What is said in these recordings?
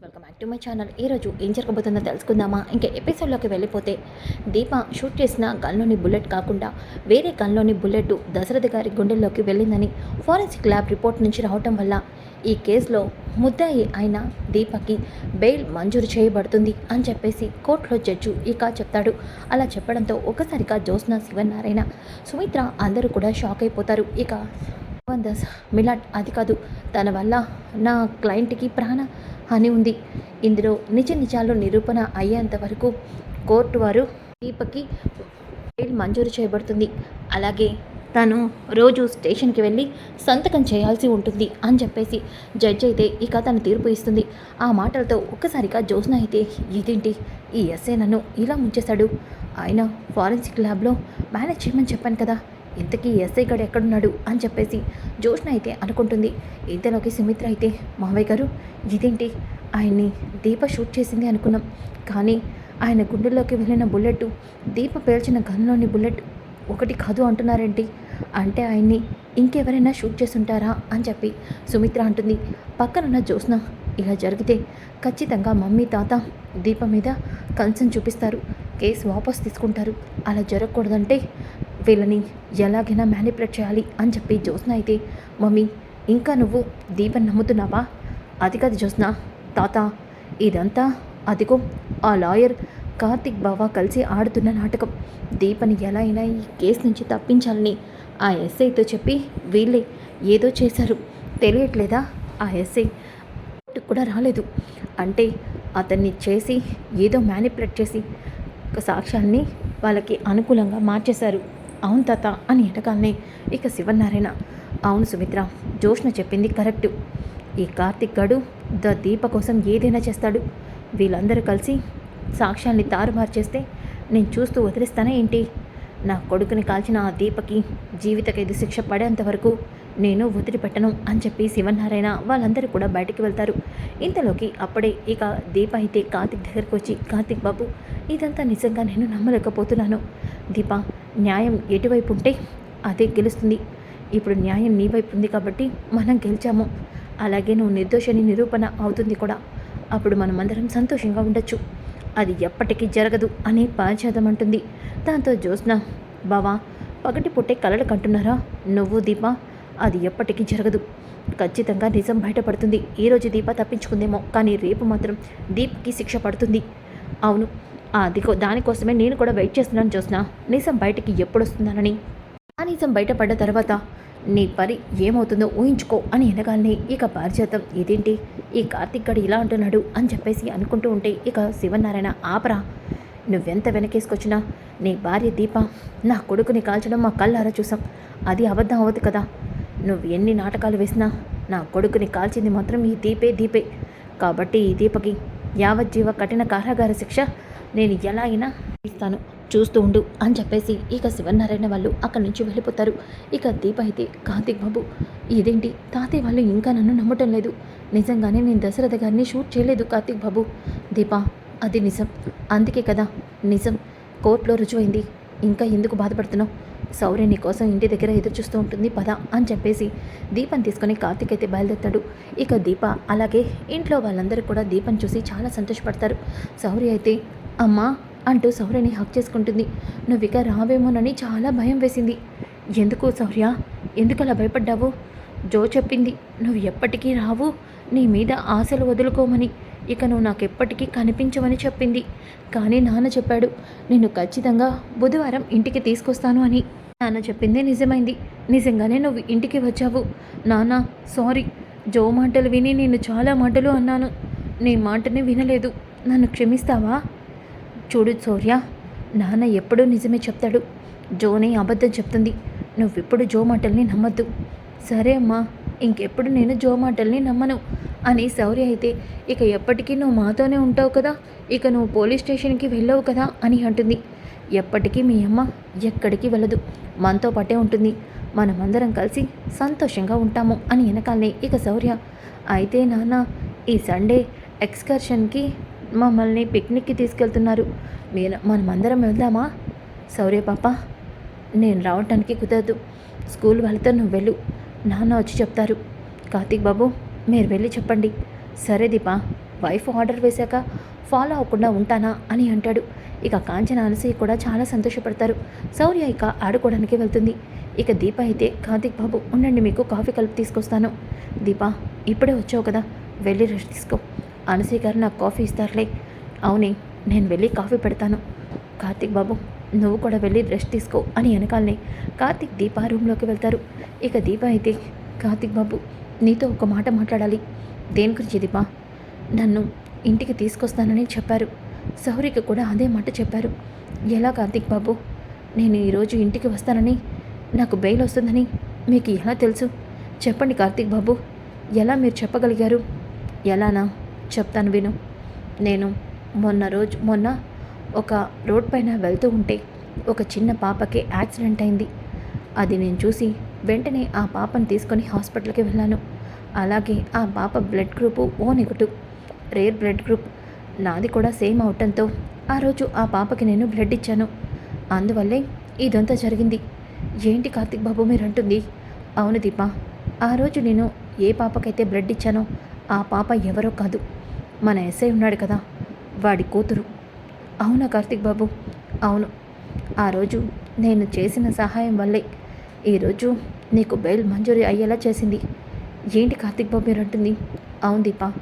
Welcome back to my channel ఈరోజు ఏం జరగబోతుందో తెలుసుకుందామా? ఇంకా ఎపిసోడ్లోకి వెళ్ళిపోతే దీప షూట్ చేసిన గన్లోని బుల్లెట్ కాకుండా వేరే గన్లోని బుల్లెట్ దశరథ గారి గుండెల్లోకి వెళ్ళిందని ఫారెన్సిక్ ల్యాబ్ రిపోర్ట్ నుంచి రావటం వల్ల ఈ కేసులో ముద్దాయి అయిన దీపకి బెయిల్ మంజూరు చేయబడుతుంది అని చెప్పేసి కోర్టులో జడ్జు ఇక చెప్తాడు. అలా చెప్పడంతో ఒకసారిగా జ్యోత్స్న శివనారాయణ సుమిత్ర అందరూ కూడా షాక్ అయిపోతారు. ఇక భగవాన్ దాస్ మిలాట్ అది కాదు తన వల్ల నా క్లయింట్కి ప్రాణ అని ఉంది. ఇందులో నిజ నిజాలు నిరూపణ అయ్యేంత వరకు కోర్టు వారు దీపకి బెయిల్ మంజూరు చేయబడుతుంది. అలాగే తను రోజు స్టేషన్కి వెళ్ళి సంతకం చేయాల్సి ఉంటుంది అని చెప్పేసి జడ్జి అయితే ఇక తన తీర్పు ఇస్తుంది. ఆ మాటలతో ఒక్కసారిగా జ్యోత్స్న అయితే ఇదేంటి? ఈ ఎస్ఏ నన్ను ఇలా ముంచేశాడు. ఆయన ఫారెన్సిక్ ల్యాబ్లో మేనేజ్ చేయమని చెప్పాను కదా. ఇంతకీ ఎస్ఐ గడు ఎక్కడున్నాడు అని చెప్పేసి జోష్న అయితే అనుకుంటుంది. ఇంతలోకి సుమిత్ర అయితే మావయ్య గారు ఇదేంటి? ఆయన్ని దీప షూట్ చేసింది అనుకున్నాం. కానీ ఆయన గుండెల్లోకి వెళ్ళిన బుల్లెట్ దీప పేల్చిన గన్లోని బుల్లెట్ ఒకటి కాదు అంటున్నారేంటి? అంటే ఆయన్ని ఇంకెవరైనా షూట్ చేసుంటారా అని చెప్పి సుమిత్ర అంటుంది. పక్కనున్న జ్యోత్స్న ఇలా జరిగితే ఖచ్చితంగా మమ్మీ తాత దీప మీద కన్సర్న్ చూపిస్తారు. కేసు వాపస్ తీసుకుంటారు. అలా జరగకూడదంటే వీళ్ళని ఎలాగైనా మ్యానిపులేట్ చేయాలి అని చెప్పి జ్యోత్స్న అయితే మమ్మీ ఇంకా నువ్వు దీపం నమ్ముతున్నావా? అది కాదు జ్యోత్స్న తాత ఇదంతా అదిగో ఆ లాయర్ కార్తిక్ బావ కలిసి ఆడుతున్న నాటకం. దీపని ఎలా అయినా ఈ కేసు నుంచి తప్పించాలని ఆ ఎస్ఐతో చెప్పి వీళ్ళే ఏదో చేశారు. తెలియట్లేదా? ఆ ఎస్ఐ కూడా రాలేదు. అంటే అతన్ని చేసి ఏదో మ్యానిపులేట్ చేసి సాక్ష్యాన్ని వాళ్ళకి అనుకూలంగా మార్చేశారు. అవును తాత అని ఎటకాలనే ఇక శివనారాయణ అవును సుమిత్ర జోష్న చెప్పింది కరెక్టు. ఈ కార్తిక్ గడు ద దీప కోసం ఏదైనా చేస్తాడు. వీళ్ళందరూ కలిసి సాక్ష్యాన్ని తారుమారు చేస్తే నేను చూస్తూ వదిలేస్తానా ఏంటి? నా కొడుకుని కాల్చిన ఆ దీపకి జీవిత ఖైదు శిక్ష పడేంత వరకు నేను వదిలిపెట్టను అని చెప్పి శివనారాయణ వాళ్ళందరూ కూడా బయటికి వెళ్తారు. ఇంతలోకి అప్పుడే ఇక దీప అయితే కార్తిక్ దగ్గరికి వచ్చి కార్తిక్ బాబు ఇదంతా నిజంగా నేను నమ్మలేకపోతున్నాను. దీప న్యాయం ఎటువైపు ఉంటే అదే గెలుస్తుంది. ఇప్పుడు న్యాయం నీ వైపు ఉంది కాబట్టి మనం గెలిచాము. అలాగే నువ్వు నిర్దోషని నిరూపణ అవుతుంది కూడా. అప్పుడు మనమందరం సంతోషంగా ఉండొచ్చు. అది ఎప్పటికీ జరగదు అని పారిజాతం అంటుంది. దాంతో జ్యోత్స్న బావా పగటి పుట్టే కలలు కంటున్నారా? నువ్వు దీప అది ఎప్పటికీ జరగదు. ఖచ్చితంగా నిజం బయటపడుతుంది. ఈరోజు దీప తప్పించుకుందేమో కానీ రేపు మాత్రం దీప్కి శిక్ష పడుతుంది. అవును అది దానికోసమే నేను కూడా వెయిట్ చేస్తున్నాను జ్యోత్స్న. నిజం బయటికి ఎప్పుడు వస్తుందనని ఆ నిజం బయటపడ్డ తర్వాత నీ పని ఏమవుతుందో ఊహించుకో అని ఎనగాలని ఇక పారిజాతం ఇదేంటి? ఈ కార్తిక్ గడు ఇలా అంటున్నాడు అని చెప్పేసి అనుకుంటూ ఉంటే ఇక శివనారాయణ ఆపరా. నువ్వెంత వెనకేసుకొచ్చినా? నీ భార్య దీప నా కొడుకుని కాల్చడం మా కళ్ళారా చూసాం. అది అబద్ధం అవ్వదు కదా. నువ్వు ఎన్ని నాటకాలు వేసినా నా కొడుకుని కాల్చింది మాత్రం ఈ దీపే దీపే. కాబట్టి ఈ దీపకి యావజ్జీవ కఠిన కారాగార శిక్ష నేను ఎలా అయినా ఇస్తాను. చూస్తూ ఉండు అని చెప్పేసి ఇక శివనారాయణ వాళ్ళు అక్కడి నుంచి వెళ్ళిపోతారు. ఇక దీప అయితే కార్తీక్ బాబు ఇదేంటి? తాతయ్య వాళ్ళు ఇంకా నన్ను నమ్మటం లేదు. నిజంగానే నేను దశరథ గారిని షూట్ చేయలేదు కార్తీక్ బాబు. దీప అది నిజం. అందుకే కదా నిజం. కోర్టులో రుజువైంది. ఇంకా ఎందుకు బాధపడుతున్నావు? సౌర్య నీ కోసం ఇంటి దగ్గర ఎదురు చూస్తూ ఉంటుంది. పద అని చెప్పేసి దీపం తీసుకొని కార్తీక్ అయితే బయలుదేరుతాడు. ఇక దీప అలాగే ఇంట్లో వాళ్ళందరూ కూడా దీపం చూసి చాలా సంతోషపడతారు. సౌర్య అయితే అమ్మా అంటూ సౌర్యని హక్ చేసుకుంటుంది. నువ్వు ఇక రావేమోనని చాలా భయం వేసింది. ఎందుకు సౌర్య? ఎందుకు అలా భయపడ్డావు? జో చెప్పింది నువ్వు ఎప్పటికీ రావు. నీ మీద ఆశలు వదులుకోమని. ఇక నువ్వు నాకు ఎప్పటికీ కనిపించవని చెప్పింది. కానీ నాన్న చెప్పాడు నిన్ను ఖచ్చితంగా బుధవారం ఇంటికి తీసుకొస్తాను అని. నాన్న చెప్పిందే నిజమైంది. నిజంగానే నువ్వు ఇంటికి వచ్చావు. నాన్న సారీ. జో మాటలు విని నేను చాలా మాటలు అన్నాను. నీ మాటని వినలేదు. నన్ను క్షమిస్తావా? చూడు సౌర్య నాన్న ఎప్పుడూ నిజమే చెప్తాడు. జోనే అబద్ధం చెప్తుంది. నువ్విప్పుడు జో మాటల్ని నమ్మద్దు. సరే అమ్మా ఇంకెప్పుడు నేను జో మాటల్ని నమ్మను? అని శౌర్య అయితే ఇక ఎప్పటికీ నువ్వు మాతోనే ఉంటావు కదా? ఇక నువ్వు పోలీస్ స్టేషన్కి వెళ్ళవు కదా? అని అంటుంది. ఎప్పటికీ మీ అమ్మ ఎక్కడికి వెళ్ళదు. మనతో పాటే ఉంటుంది. మనమందరం కలిసి సంతోషంగా ఉంటాము అని వెనకాలనే ఇక శౌర్య. అయితే నాన్న ఈ సండే ఎక్స్కర్షన్కి మమ్మల్ని పిక్నిక్కి తీసుకెళ్తున్నారు. మీరు మనమందరం వెళ్దామా? సౌర్య పాప నేను రావటానికి కుదరదు. స్కూల్ వాళ్ళతో నువ్వు వెళ్ళు. నాన్న వచ్చి చెప్తారు. కార్తీక్ బాబు మీరు వెళ్ళి చెప్పండి. సరే దీపా వైఫ్ ఆర్డర్ వేశాక ఫాలో అవ్వకుండా ఉంటానా అని అంటాడు. ఇక కాంచన అనసూయ కూడా చాలా సంతోషపడతారు. శౌర్య ఇక ఆడుకోవడానికి వెళ్తుంది. ఇక దీప అయితే కార్తీక్ బాబు ఉండండి మీకు కాఫీ కలిపి తీసుకొస్తాను. దీప ఇప్పుడే వచ్చావు కదా వెళ్ళి రెస్ట్ తీసుకో. అనసూయ గారు నాకు కాఫీ ఇస్తారులే. అవునే నేను వెళ్ళి కాఫీ పెడతాను. కార్తిక్ బాబు నువ్వు కూడా వెళ్ళి రెస్ట్ తీసుకో అని వెనకాలనే కార్తీక్ దీప రూమ్లోకి వెళ్తారు. ఇక దీప అయితే కార్తిక్ బాబు నీతో ఒక మాట మాట్లాడాలి. దేని గురించి దీప? నన్ను ఇంటికి తీసుకొస్తానని చెప్పారు. సౌరికి కూడా అదే మాట చెప్పారు. ఎలా కార్తీక్ బాబు నేను ఈరోజు ఇంటికి వస్తానని నాకు బెయిల్ వస్తుందని మీకు ఎలా తెలుసు? చెప్పండి కార్తీక్ బాబు ఎలా మీరు చెప్పగలిగారు? ఎలానా? చెప్తాను విను. నేను మొన్న రోజు మొన్న ఒక రోడ్ పైన వెళ్తూ ఉంటే ఒక చిన్న పాపకి యాక్సిడెంట్ అయింది. అది నేను చూసి వెంటనే ఆ పాపను తీసుకొని హాస్పిటల్కి వెళ్ళాను. అలాగే ఆ పాప blood group O negative rare blood group నాది కూడా సేమ్ అవటంతో ఆ రోజు ఆ పాపకి నేను బ్లడ్ ఇచ్చాను. అందువల్లే ఇదంతా జరిగింది. ఏంటి కార్తిక్ బాబు మీరంటుంది? అవును దీప ఆ రోజు నేను ఏ పాపకైతే బ్లడ్ ఇచ్చానో ఆ పాప ఎవరో కాదు. మన ఎస్ఐ ఉన్నాడు కదా వాడి కూతురు. అవునా కార్తిక్ బాబు? అవును. ఆ రోజు నేను చేసిన సహాయం వల్లే ఈరోజు నీకు బెయిల్ మంజూరు అయ్యేలా చేసింది. ఏంటి కార్తిక్ బాబు మీరు అంటుంది అవును దీప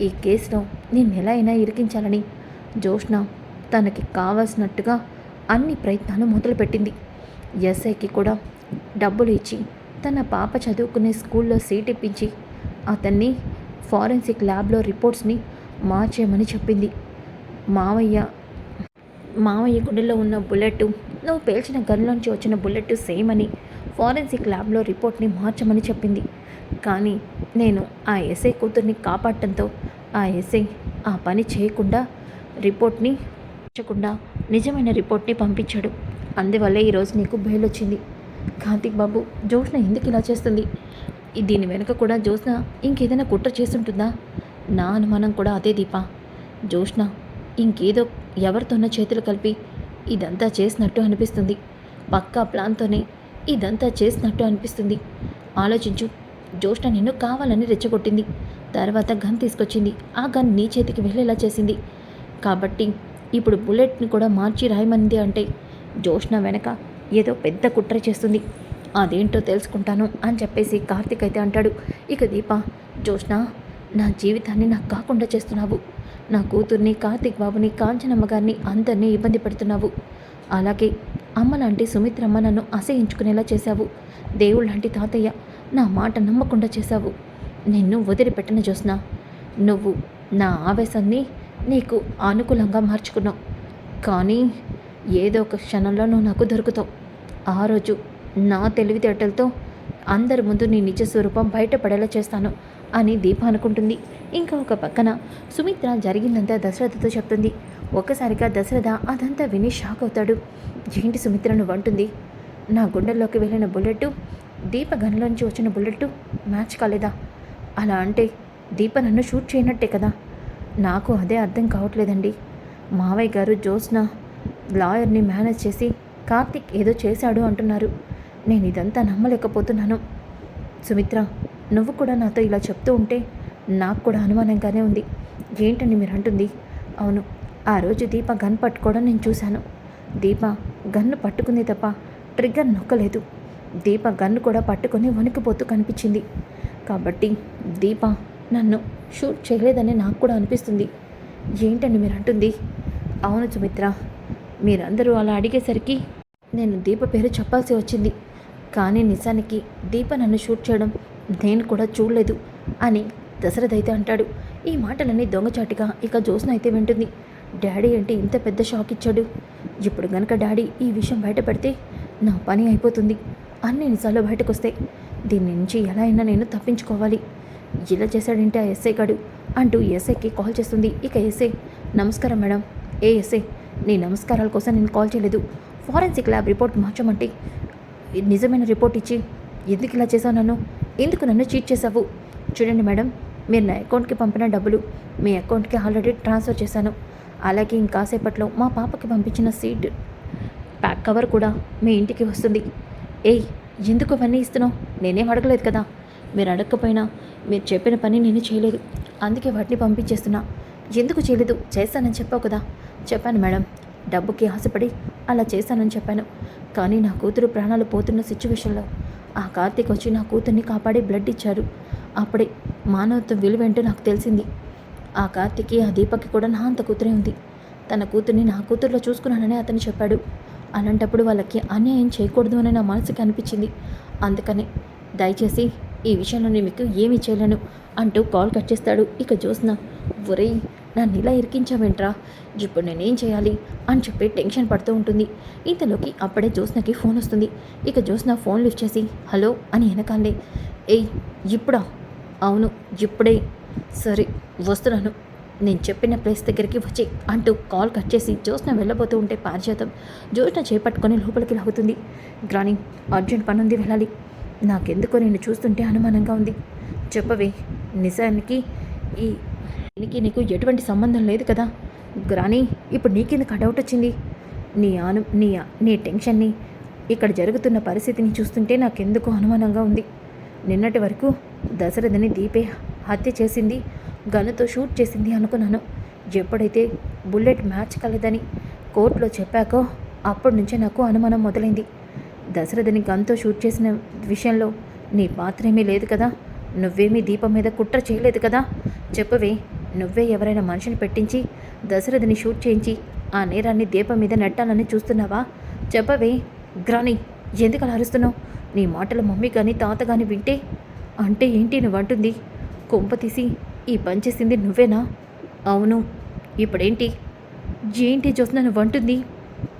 ఈ కేసులో నేను ఎలా అయినా ఇరికించాలని. జోష్న తనకి కావలసినట్టుగా అన్ని ప్రయత్నాలు మొదలుపెట్టింది. ఎస్ఐకి కూడా డబ్బులు ఇచ్చి తన పాప చదువుకునే స్కూల్లో సీట్ ఇప్పించి అతన్ని ఫారెన్సిక్ ల్యాబ్లో రిపోర్ట్స్ని మార్చేయమని చెప్పింది. మావయ్య మావయ్య గుండెలో ఉన్న బుల్లెట్ నువ్వు పేల్చిన గన్లోంచి వచ్చిన బుల్లెట్ సేమ్ అని ఫారెన్సిక్ ల్యాబ్లో రిపోర్ట్ని మార్చమని చెప్పింది. కానీ నేను ఆ ఎస్ఐ కూతుర్ని కాపాడటంతో ఆ ఎస్ఐ ఆ పని చేయకుండా రిపోర్ట్ని ఇచ్చకుండా నిజమైన రిపోర్ట్ని పంపించాడు. అందువల్లే ఈరోజు నీకు బెయిల్ వచ్చింది కార్తిక్ బాబు జోష్న ఎందుకు ఇలా చేస్తుంది? దీని వెనుక కూడా జోష్న ఇంకేదైనా కుట్ర చేస్తుంటుందా? నా అనుమానం కూడా అదే దీప. జోష్న ఇంకేదో ఎవరితోనో చేతులు కలిపి ఇదంతా చేసినట్టు అనిపిస్తుంది. పక్కా ప్లాన్తోనే ఇదంతా చేసినట్టు అనిపిస్తుంది. ఆలోచించు జోష్న నిన్ను కావాలని రెచ్చగొట్టింది. తర్వాత గన్ తీసుకొచ్చింది. ఆ గన్ నీ చేతికి వెళ్ళేలా చేసింది. కాబట్టి ఇప్పుడు బుల్లెట్ని కూడా మార్చి రాయమంది అంటే జోష్న వెనక ఏదో పెద్ద కుట్ర చేస్తుంది. అదేంటో తెలుసుకుంటాను అని చెప్పేసి కార్తిక్ అయితే అంటాడు. ఇక దీప జోష్న నా జీవితాన్ని నాకు కాకుండా చేస్తున్నావు. నా కూతుర్ని కార్తిక్ బాబుని కాంచనమ్మ గారిని అందరినీ ఇబ్బంది పెడుతున్నావు. అలాగే అమ్మ లాంటి సుమిత్రమ్మ నన్ను అసహించుకునేలా చేశావు. దేవుళ్ళ లాంటి తాతయ్య నా మాట నమ్మకుండా చేశావు. నిన్ను వదిలిపెట్టను జోస్న నువ్వు నా ఆవేశాన్ని నీకు అనుకూలంగా మార్చుకున్నావు. కానీ ఏదో ఒక క్షణంలో నువ్వు నాకు దొరుకుతావు. ఆ రోజు నా తెలివితేటలతో అందరి ముందు నీ నిజ స్వరూపం బయటపడేలా చేస్తాను అని దీప అనుకుంటుంది. ఇంకా ఒక పక్కన సుమిత్ర జరిగిందంతా దశరథతో చెప్తుంది. ఒక్కసారిగా దశరథ అదంతా విని షాక్ అవుతాడు. ఏంటి సుమిత్ర నువ్వు అంటుంది. నా గుండెల్లోకి వెళ్ళిన బుల్లెట్ దీప గన్లోంచి వచ్చిన బుల్లెట్ మ్యాచ్ కాలేదా? అలా అంటే దీప నన్ను షూట్ చేయనట్టే కదా? నాకు అదే అర్థం కావట్లేదండి. మావయ్య గారు జోస్న లాయర్ని మేనేజ్ చేసి కార్తిక్ ఏదో చేశాడు అంటున్నారు. నేను ఇదంతా నమ్మలేకపోతున్నాను. సుమిత్ర నువ్వు కూడా నాతో ఇలా చెప్తూ ఉంటే నాకు కూడా అనుమానంగానే ఉంది. ఏంటని మీరు అంటుంది? అవును ఆ రోజు దీప గన్ పట్టుకోవడం నేను చూశాను. దీప గన్ను పట్టుకుంది తప్ప ట్రిగ్గర్ నొక్కలేదు. దీప గన్ను కూడా పట్టుకొని వణికిపోతూ కనిపించింది. కాబట్టి దీప నన్ను షూట్ చేయలేదని నాకు కూడా అనిపిస్తుంది. ఏంటండి మీరు అంటుంది. అవును సుమిత్ర మీరందరూ అలా అడిగేసరికి నేను దీప పేరు చెప్పాల్సి వచ్చింది. కానీ నిజానికి దీప నన్ను షూట్ చేయడం నేను కూడా చూడలేదు అని దశరథ్ అయితే అంటాడు. ఈ మాటలన్నీ దొంగచాటిగా ఇక జోస్న అయితే వింటుంది. డాడీ అంటే ఇంత పెద్ద షాక్ ఇచ్చాడు. ఇప్పుడు గనక డాడీ ఈ విషయం బయట పెడితే నా పని అయిపోతుంది. అన్ని నిజాలు బయటకు వస్తాయి దీని నుంచి ఎలా అయినా నేను తప్పించుకోవాలి. ఇలా చేశాడంటే ఆ ఎస్ఐ గడు అంటూ ఎస్ఐకి కాల్ చేస్తుంది. ఇక ఎస్ఐ నమస్కారం మేడం. ఏ ఎస్ఐ నీ నమస్కారాల కోసం నేను కాల్ చేయలేదు. ఫారెన్సిక్ ల్యాబ్ రిపోర్ట్ మార్చమంటే నిజమైన రిపోర్ట్ ఇచ్చి ఎందుకు ఇలా చేశావు నన్ను? ఎందుకు నన్ను చీట్ చేశావు? చూడండి మేడం మీరు నా అకౌంట్కి పంపిన డబ్బులు మీ అకౌంట్కి ఆల్రెడీ ట్రాన్స్ఫర్ చేశాను. అలాగే ఇంకాసేపట్లో మా పాపకి పంపించిన సీట్ ప్యాక్ కవర్ కూడా మీ ఇంటికి వస్తుంది. ఏయ్ ఎందుకు అవన్నీ ఇస్తున్నావు? నేనేం అడగలేదు కదా. మీరు అడగకపోయినా మీరు చెప్పిన పని నేను చేయలేదు. అందుకే వాటిని పంపించేస్తున్నా. ఎందుకు చేయలేదు? చేస్తానని చెప్పావు కదా. చెప్పాను మేడం. డబ్బుకి ఆశపడి అలా చేశానని చెప్పాను. కానీ నా కూతురు ప్రాణాలు పోతున్న సిచ్యువేషన్లో ఆ కార్తీక్ వచ్చి నా కూతుర్ని కాపాడి బ్లడ్ ఇచ్చారు. అప్పుడే మానవత్వం విలువేంటో నాకు తెలిసింది. ఆ కార్తీక్కి ఆ దీపక్కి కూడా నా అంత కూతురే ఉంది. తన కూతుర్ని నా కూతుర్లో చూసుకున్నానని అతను చెప్పాడు. అలాంటప్పుడు వాళ్ళకి అన్యాయం చేయకూడదు అని నా మనసుకి అనిపించింది. అందుకని దయచేసి ఈ విషయంలో నేను మీకు ఏమీ చేయలేను అంటూ కాల్ కట్ చేస్తాడు. ఇక జ్యోత్స్న ఒరేయ్ నన్ను ఇలా ఇరికించావేంట్రా? ఇప్పుడు నేనేం చేయాలి? అని చెప్పి టెన్షన్ పడుతూ ఉంటుంది. ఇంతలోకి అప్పుడే జ్యోత్స్నకి ఫోన్ వస్తుంది. ఇక జ్యోత్స్న ఫోన్ లిఫ్ట్ చేసి హలో అని వెనకాలే ఏయ్ ఇప్పుడా? అవును ఇప్పుడే. సరే వస్తున్నాను. నేను చెప్పిన ప్లేస్ దగ్గరికి వచ్చి అంటూ కాల్ కట్ చేసి జ్యోత్స్న వెళ్ళబోతూ ఉంటే పారిజాతం. జ్యోత్స్న చేపట్టుకొని లోపలికి లాగుతుంది. గ్రాని అర్జెంట్ పని ఉంది వెళ్ళాలి. నాకెందుకో నేను చూస్తుంటే అనుమానంగా ఉంది. చెప్పవే నిజానికి ఈ దీనికి నీకు ఎటువంటి సంబంధం లేదు కదా? గ్రాని ఇప్పుడు నీకెందుకు డౌట్ వచ్చింది? నీ అను నీ నీ టెన్షన్ని ఇక్కడ జరుగుతున్న పరిస్థితిని చూస్తుంటే నాకెందుకు అనుమానంగా ఉంది. నిన్నటి వరకు దశరథని దీపే హత్య చేసింది. గన్నుతో షూట్ చేసింది అనుకున్నాను. ఎప్పుడైతే బుల్లెట్ మ్యాచ్ కలదని కోర్టులో చెప్పాకో అప్పటి నుంచే నాకు అనుమానం మొదలైంది. దశరథని గన్తో షూట్ చేసిన విషయంలో నీ పాత్ర ఏమీ లేదు కదా? నువ్వేమీ దీపం మీద కుట్ర చేయలేదు కదా? చెప్పవే నువ్వే ఎవరైనా మనిషిని పెట్టించి దశరథని షూట్ చేయించి ఆ నేరాన్ని దీపం మీద నెట్టాలని చూస్తున్నావా? చెప్పవే గ్రాని ఎందుకు అలా అరుస్తున్నావు? నీ మాటలు మమ్మీ కానీ తాత కానీ వింటే అంటే ఏంటి నువ్వు అంటుంది కొంప తీసి ఈ పని చేసింది నువ్వేనా? అవును. ఇప్పుడేంటి? ఏంటి చూసిన నువ్వు అంటుంది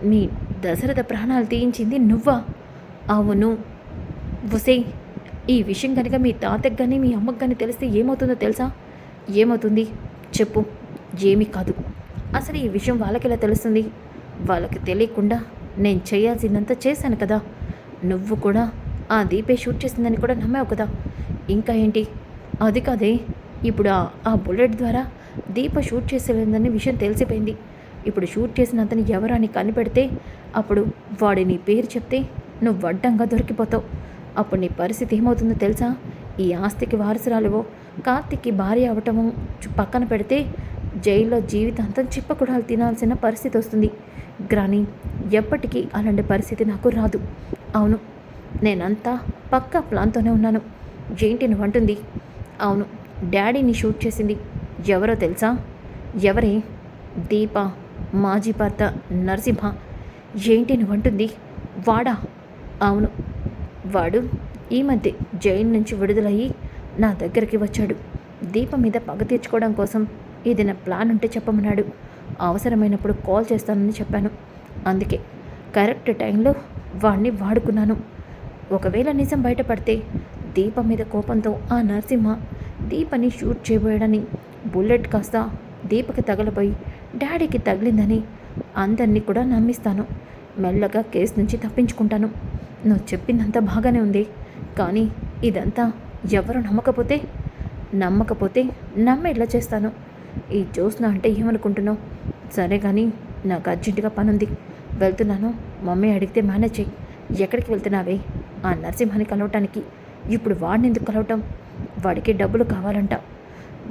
నీ దశరథ ప్రాణాలు తీయించింది నువ్వా? అవును. వసే ఈ విషయం కనుక మీ తాతకి కానీ మీ అమ్మకి కానీ తెలిస్తే ఏమవుతుందో తెలుసా? ఏమవుతుంది? చెప్పు. ఏమీ కాదు. అసలు ఈ విషయం వాళ్ళకి ఎలా తెలుస్తుంది? వాళ్ళకి తెలియకుండా నేను చేయాల్సిందంతా చేశాను కదా. నువ్వు కూడా ఆ దీపే షూట్ చేసిందని కూడా నమ్మావు కదా. ఇంకా ఏంటి? అది కాదే. ఇప్పుడు ఆ బుల్లెట్ ద్వారా దీప షూట్ చేసేలేదని విషయం తెలిసిపోయింది. ఇప్పుడు షూట్ చేసిన అతను ఎవరు కనిపెడితే అప్పుడు వాడి నీ పేరు చెప్తే నువ్వు అడ్డంగా దొరికిపోతావు. అప్పుడు నీ పరిస్థితి ఏమవుతుందో తెలుసా? ఈ ఆస్తికి వారసురాలువో కార్తిక్కి భార్య అవటము పక్కన పెడితే జైల్లో జీవితాంతం చిప్పకుడాలు తినాల్సిన పరిస్థితి వస్తుంది. గ్రాని ఎప్పటికీ అలాంటి పరిస్థితి నాకు రాదు. అవును నేనంతా పక్కా ప్లాన్తోనే ఉన్నాను. ఏంటి నువ్వు అంటుంది అవును డాడీని షూట్ చేసింది ఎవరో తెలుసా? ఎవరే? దీప మాజీ భర్త నరసింహ. ఏంటి నువ్వు వాడా? అవును. వాడు ఈ మధ్య జైలు నుంచి విడుదలయ్యి నా దగ్గరికి వచ్చాడు. దీపం మీద పగ తీర్చుకోవడం కోసం ఏదైనా ప్లాన్ ఉంటే చెప్పమన్నాడు. అవసరమైనప్పుడు కాల్ చేస్తానని చెప్పాను. అందుకే కరెక్ట్ టైంలో వాడిని వాడుకున్నాను. ఒకవేళ నిజం బయటపడితే దీపం మీద కోపంతో ఆ నరసింహ దీపని షూట్ చేయబోయాడని. బుల్లెట్ కాస్త దీపకి తగలబోయి డాడీకి తగిలిందని అందరినీ కూడా నమ్మిస్తాను. మెల్లగా కేసు నుంచి తప్పించుకుంటాను. నువ్వు చెప్పిందంతా బాగానే ఉంది. కానీ ఇదంతా ఎవరు నమ్మకపోతే నమ్మకపోతే నమ్మేట్లా చేస్తాను. ఈ జ్యోత్స్న అంటే ఏమనుకుంటున్నావు? సరే కానీ నాకు అర్జెంటుగా పని ఉంది వెళ్తున్నాను. మమ్మీ అడిగితే మేనేజ్ చెయ్యి ఎక్కడికి వెళ్తున్నావే? ఆ నరసింహాన్ని కలవటానికి. ఇప్పుడు వాడిని ఎందుకు కలవటం? వాడికి డబ్బులు కావాలంట.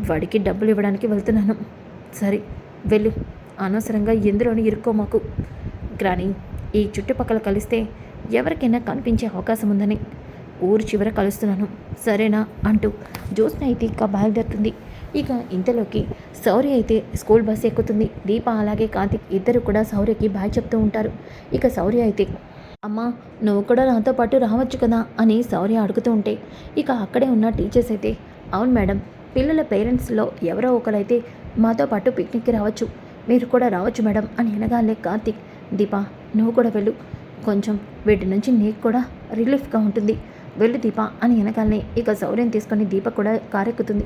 వాడికి డబ్బులు ఇవ్వడానికి వెళ్తున్నాను. సరే వెళ్ళు. అనవసరంగా ఎందులోనూ ఇరుక్కో మాకు. గ్రాని ఈ చుట్టుపక్కల కలిస్తే ఎవరికైనా కనిపించే అవకాశం ఉందని ఊరు చివర కలుస్తున్నాను. సరేనా అంటూ జ్యోత్స్న అయితే ఇక బయలుదేరుతుంది. ఇక ఇంతలోకి శౌర్య అయితే స్కూల్ బస్ ఎక్కుతుంది. దీప అలాగే కార్తిక్ ఇద్దరు కూడా శౌర్యకి బాయ్ చెప్తూ ఉంటారు. ఇక శౌర్య అయితే అమ్మా నువ్వు కూడా నాతో పాటు రావచ్చు కదా అని శౌర్య అడుగుతూ ఉంటే ఇక అక్కడే ఉన్న టీచర్స్ అయితే అవును మేడం పిల్లల పేరెంట్స్లో ఎవరో ఒకరైతే మాతో పాటు పిక్నిక్కి రావచ్చు. మీరు కూడా రావచ్చు మేడం అని అనగానే కార్తిక్ దీపా నువ్వు కూడా వెళ్ళు. కొంచెం వీటి నుంచి నీకు కూడా రిలీఫ్గా ఉంటుంది. వెళ్ళు దీప అని వెనకాలనే ఇక శౌర్యం తీసుకొని దీప కూడా కారెక్కుతుంది.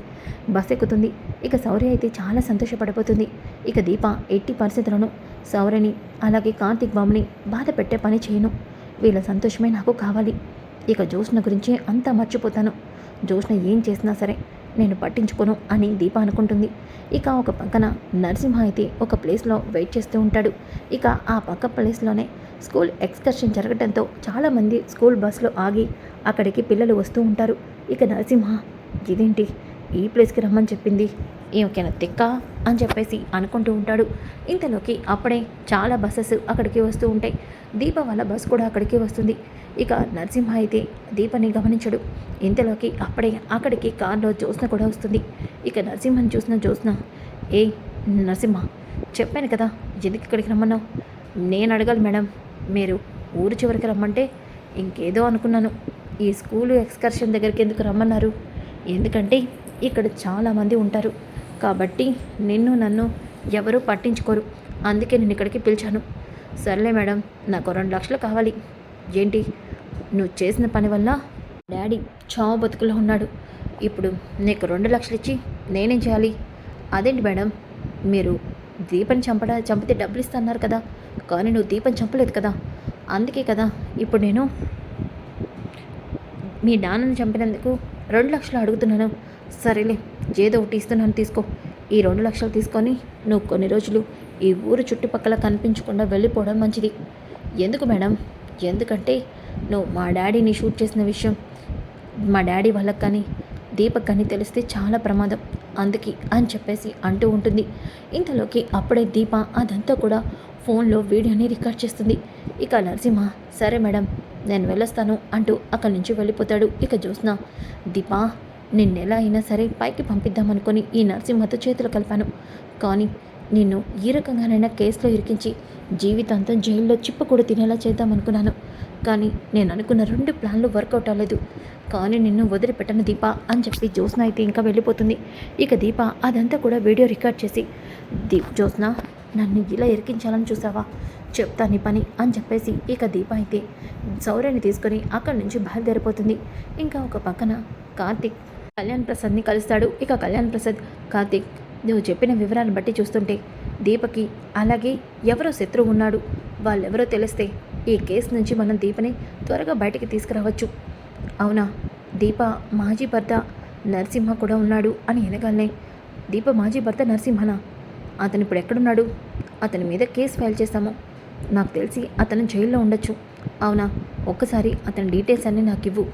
బస్ ఎక్కుతుంది. ఇక శౌర్య అయితే చాలా సంతోషపడిపోతుంది. ఇక దీప ఎట్టి పరిస్థితులను శౌర్యని అలాగే కార్తిక్ బాబుని బాధ పెట్టే పని చేయను. వీళ్ళ సంతోషమే నాకు కావాలి. ఇక జ్యోష్ణ గురించి అంతా మర్చిపోతాను. జ్యోష్ణ ఏం చేసినా సరే నేను పట్టించుకోను అని దీప అనుకుంటుంది. ఇక ఒక పక్కన నరసింహ అయితే ఒక ప్లేస్లో వెయిట్ చేస్తూ ఉంటాడు. ఇక ఆ పక్క ప్లేస్లోనే స్కూల్ ఎక్స్కర్షన్ జరగడంతో చాలామంది స్కూల్ బస్సులో ఆగి అక్కడికి పిల్లలు వస్తూ ఉంటారు. ఇక నరసింహ ఇదేంటి? ఈ ప్లేస్కి రమ్మని చెప్పింది. ఏమకైనా తిక్క అని చెప్పేసి అనుకుంటూ ఉంటాడు. ఇంతలోకి అప్పుడే చాలా బస్సెస్ అక్కడికి వస్తూ ఉంటాయి. దీప వాళ్ళ బస్ కూడా అక్కడికి వస్తుంది. ఇక నరసింహ అయితే దీపని గమనించడు. ఇంతలోకి అప్పుడే అక్కడికి కారులో జ్యోత్స్న కూడా వస్తుంది. ఇక నరసింహని చూసిన జ్యోత్స్న ఏ నరసింహ చెప్పాను కదా ఎందుకు ఇక్కడికి రమ్మన్నావు? నేను అడగాలి మేడం. మీరు ఊరు చివరికి రమ్మంటే ఇంకేదో అనుకున్నాను. ఈ స్కూలు ఎక్స్కర్షన్ దగ్గరికి ఎందుకు రమ్మన్నారు? ఎందుకంటే ఇక్కడ చాలామంది ఉంటారు. కాబట్టి నిన్ను నన్ను ఎవరూ పట్టించుకోరు. అందుకే నేను ఇక్కడికి పిలిచాను. సర్లే మేడం నాకు రెండు లక్షలు కావాలి. ఏంటి? నువ్వు చేసిన పని వల్ల డాడీ చావు బతుకులో ఉన్నాడు. ఇప్పుడు నీకు రెండు లక్షలు ఇచ్చి నేనేం చేయాలి? అదేంటి మేడం? మీరు దీపం చంపడా చంపితే డబ్బులు ఇస్తన్నారు కదా. కానీ నువ్వు దీపం చంపలేదు కదా. అందుకే కదా ఇప్పుడు నేను మీ నాన్నని చంపినందుకు రెండు లక్షలు అడుగుతున్నాను. సరేలే ఏదో ఒకటి ఇస్తున్నాను తీసుకో. ఈ రెండు లక్షలు తీసుకొని నువ్వు కొన్ని రోజులు ఈ ఊరు చుట్టుపక్కల కనిపించకుండా వెళ్ళిపోవడం మంచిది. ఎందుకు మేడం? ఎందుకంటే నువ్వు మా డాడీని షూట్ చేసిన విషయం మా డాడీ వాళ్ళకి కానీ దీపక్ కానీ తెలిస్తే చాలా ప్రమాదం. అందుకే అని చెప్పేసి అంటూ ఉంటుంది. ఇంతలోకి అప్పుడే దీప అదంతా కూడా ఫోన్లో వీడియోని రికార్డ్ చేస్తుంది. ఇక నరసింహ సరే మేడం నేను వెళ్ళొస్తాను అంటూ అక్కడి నుంచి వెళ్ళిపోతాడు. ఇక జ్యోత్స్న దీపా నిన్నెలా అయినా సరే పైకి పంపిద్దామనుకుని ఈ నరసింహతో చేతులు కలిపాను. కానీ నిన్ను ఈ రకంగానైనా కేసులో ఇరికించి జీవితాంతం జైల్లో చిప్ప కూడా తినేలా చేద్దామనుకున్నాను. కానీ నేను అనుకున్న రెండు ప్లాన్లు వర్కౌట్ అవ్వలేదు. కానీ నిన్ను వదిలిపెట్టను దీప అని చెప్పి జ్యోత్స్న అయితే ఇంకా వెళ్ళిపోతుంది. ఇక దీప అదంతా కూడా వీడియో రికార్డ్ చేసి దీప్ జ్యోత్స్న నన్ను ఇలా ఇరికించాలని చూసావా? చెప్తా నీ పని అని చెప్పేసి ఇక దీప అయితే సౌర్యని తీసుకొని అక్కడి నుంచి బయలుదేరిపోతుంది. ఇంకా ఒక పక్కన కార్తిక్ కళ్యాణ్ ప్రసాద్ని కలుస్తాడు. ఇక కళ్యాణ్ ప్రసాద్ కార్తీక్ నువ్వు చెప్పిన వివరాలను బట్టి చూస్తుంటే దీపకి అలాగే ఎవరో శత్రువు ఉన్నాడు. వాళ్ళెవరో తెలిస్తే ఈ కేసు నుంచి మనం దీపని త్వరగా బయటికి తీసుకురావచ్చు. అవునా? దీప మాజీ భర్త నరసింహ కూడా ఉన్నాడు అని ఎనగాలనే దీప మాజీ భర్త నరసింహనా? అతను ఇప్పుడు ఎక్కడున్నాడు? అతని మీద కేసు ఫైల్ చేస్తాము. నాకు తెలిసి అతను జైల్లో ఉండొచ్చు. అవునా? ఒక్కసారి అతని డీటెయిల్స్ అన్నీ నాకు ఇవ్వు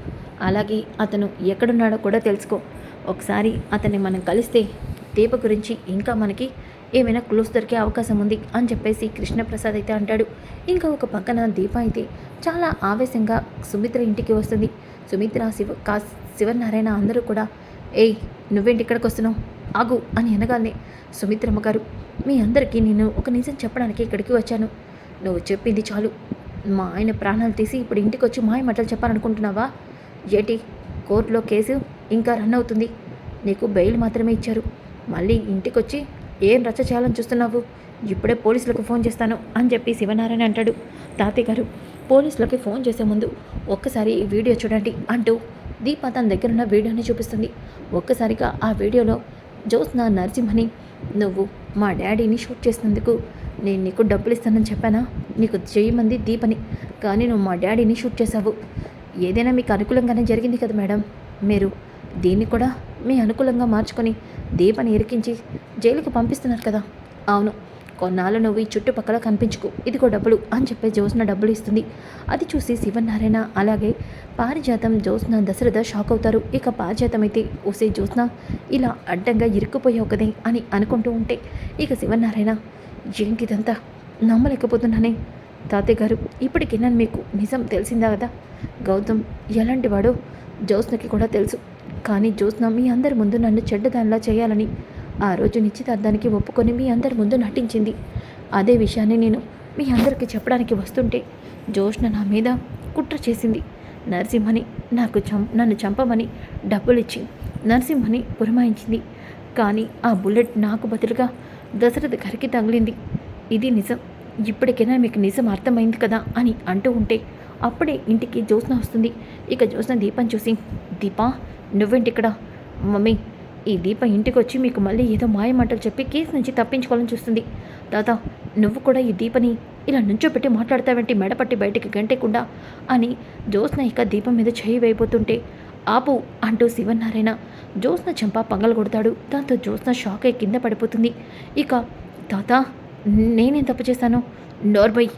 అలాగే అతను ఎక్కడున్నాడో కూడా తెలుసుకో. ఒకసారి అతన్ని మనం కలిస్తే దీప గురించి ఇంకా మనకి ఏమైనా క్లూస్ దొరికే అవకాశం ఉంది అని చెప్పేసి కృష్ణప్రసాద్ అయితే అంటాడు. ఇంకా ఒక పక్కన దీప అయితే చాలా ఆవేశంగా సుమిత్ర ఇంటికి వస్తుంది. సుమిత్ర శివ కా శివనారాయణ అందరూ కూడా ఏయ్ నువ్వేంటి ఇక్కడికి వస్తున్నావు? ఆగు అని అనగానే సుమిత్రమ్మ గారు మీ అందరికీ నేను ఒక నిజం చెప్పడానికి ఇక్కడికి వచ్చాను. నువ్వు చెప్పింది చాలు. మా ఆయన ప్రాణాలు తీసి ఇప్పుడు ఇంటికి వచ్చి మాయ మాటలు చెప్పాలనుకుంటున్నావా? ఏటి? కోర్టులో కేసు ఇంకా రన్ అవుతుంది. నీకు బెయిల్ మాత్రమే ఇచ్చారు. మళ్ళీ ఇంటికొచ్చి ఏం రచ్చ చేయాలని చూస్తున్నావు? ఇప్పుడే పోలీసులకు ఫోన్ చేస్తాను అని చెప్పి శివనారాయణ అంటాడు. తాతయ్య గారు పోలీసులకి ఫోన్ చేసే ముందు ఒక్కసారి ఈ వీడియో చూడండి అంటూ దీప తన దగ్గర ఉన్న వీడియోని చూపిస్తుంది. ఒక్కసారిగా ఆ వీడియోలో జ్యోత్స్న నరసింహని నువ్వు మా డాడీని షూట్ చేసినందుకు నేను నీకు డబ్బులు ఇస్తానని చెప్పానా? నీకు చేయమంది దీపని కానీ నువ్వు మా డాడీని షూట్ చేసావు ఏదైనా మీకు అనుకూలంగానే జరిగింది కదా మేడం? మీరు దీన్ని కూడా మీ అనుకూలంగా మార్చుకొని దీపని ఇరికించి జైలుకి పంపిస్తున్నారు కదా? అవును. కొన్నాళ్ళు నువ్వు ఈ చుట్టుపక్కల కనిపించుకో. ఇదిగో డబ్బులు అని చెప్పి జ్యోత్స్న డబ్బులు ఇస్తుంది. అది చూసి శివనారాయణ అలాగే పారిజాతం జ్యోత్స్న దశరథ షాక్ అవుతారు. ఇక పారిజాతం అయితే ఓసే జ్యోత్స్న ఇలా అడ్డంగా ఇరుక్కుపోయావు కదే అని అనుకుంటూ ఉంటే ఇక శివనారాయణ ఏంటిదంతా? నమ్మలేకపోతున్నానే. తాతయ్య గారు ఇప్పటికైనా మీకు నిజం తెలిసిందా కదా? గౌతమ్ ఎలాంటి వాడో జ్యోత్స్నకి కూడా తెలుసు. కానీ జ్యోత్స్న మీ అందరి ముందు నన్ను చెడ్డదానిలా చేయాలని ఆ రోజు నిశ్చితార్థానికి ఒప్పుకొని మీ అందరి ముందు నటించింది. అదే విషయాన్ని నేను మీ అందరికీ చెప్పడానికి వస్తుంటే జ్యోత్స్న నా మీద కుట్ర చేసింది. నరసింహని నాకు చం నన్ను చంపమని డబ్బులిచ్చి నరసింహని పురమాయించింది. కానీ ఆ బుల్లెట్ నాకు బదులుగా దశరథ గారికి తగిలింది. ఇది నిజం. ఇప్పటికైనా మీకు నిజం అర్థమైంది కదా అని అంటూ ఉంటే అప్పుడే ఇంటికి జ్యోత్స్న వస్తుంది. ఇక జ్యోత్స్న దీపం చూసి దీపా నువ్వేంటి ఇక్కడ మమ్మీ ఈ దీప ఇంటికి వచ్చి మీకు మళ్ళీ ఏదో మాయమాటలు చెప్పి కేసు నుంచి తప్పించుకోవాలని చూస్తుంది. దాదా నువ్వు కూడా ఈ దీపని ఇలా నుంచోపెట్టి మాట్లాడతావేంటి? మెడపట్టి బయటికి గంటేకుండా అని జ్యోత్స్న ఇక దీపం మీద చేయి వేయబోతుంటే ఆపు అంటూ శివనారాయణ జ్యోత్స్న చెంప పగలగొడతాడు. దాంతో జ్యోత్స్న షాక్ అయి కింద పడిపోతుంది. ఇక తాత నేనేం తప్పు చేశాను? నోర్బై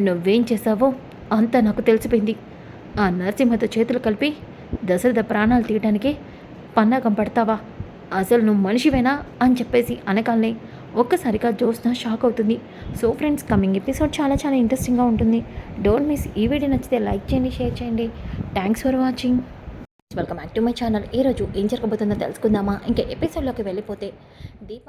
నువ్వేం చేశావో అంతా నాకు తెలిసిపోయింది. ఆ నరసింహతో చేతులు కలిపి దశరథ ప్రాణాలు తీయడానికే పన్నాగం పడతావా? అసలు నువ్వు మనిషివేనా అని చెప్పేసి అనగానే ఒక్కసారిగా జ్యోత్స్న షాక్ అవుతుంది. సో ఫ్రెండ్స్ కమింగ్ ఎపిసోడ్ చాలా చాలా ఇంట్రెస్టింగ్గా ఉంటుంది. డోంట్ మిస్ ఈ వీడియో నచ్చితే లైక్ చేయండి షేర్ చేయండి. Thanks for watching. Welcome back to my channel ఈరోజు ఏం జరగబోతుందో తెలుసుకుందామా? ఇంకా ఎపిసోడ్లోకి వెళ్ళిపోతే దీప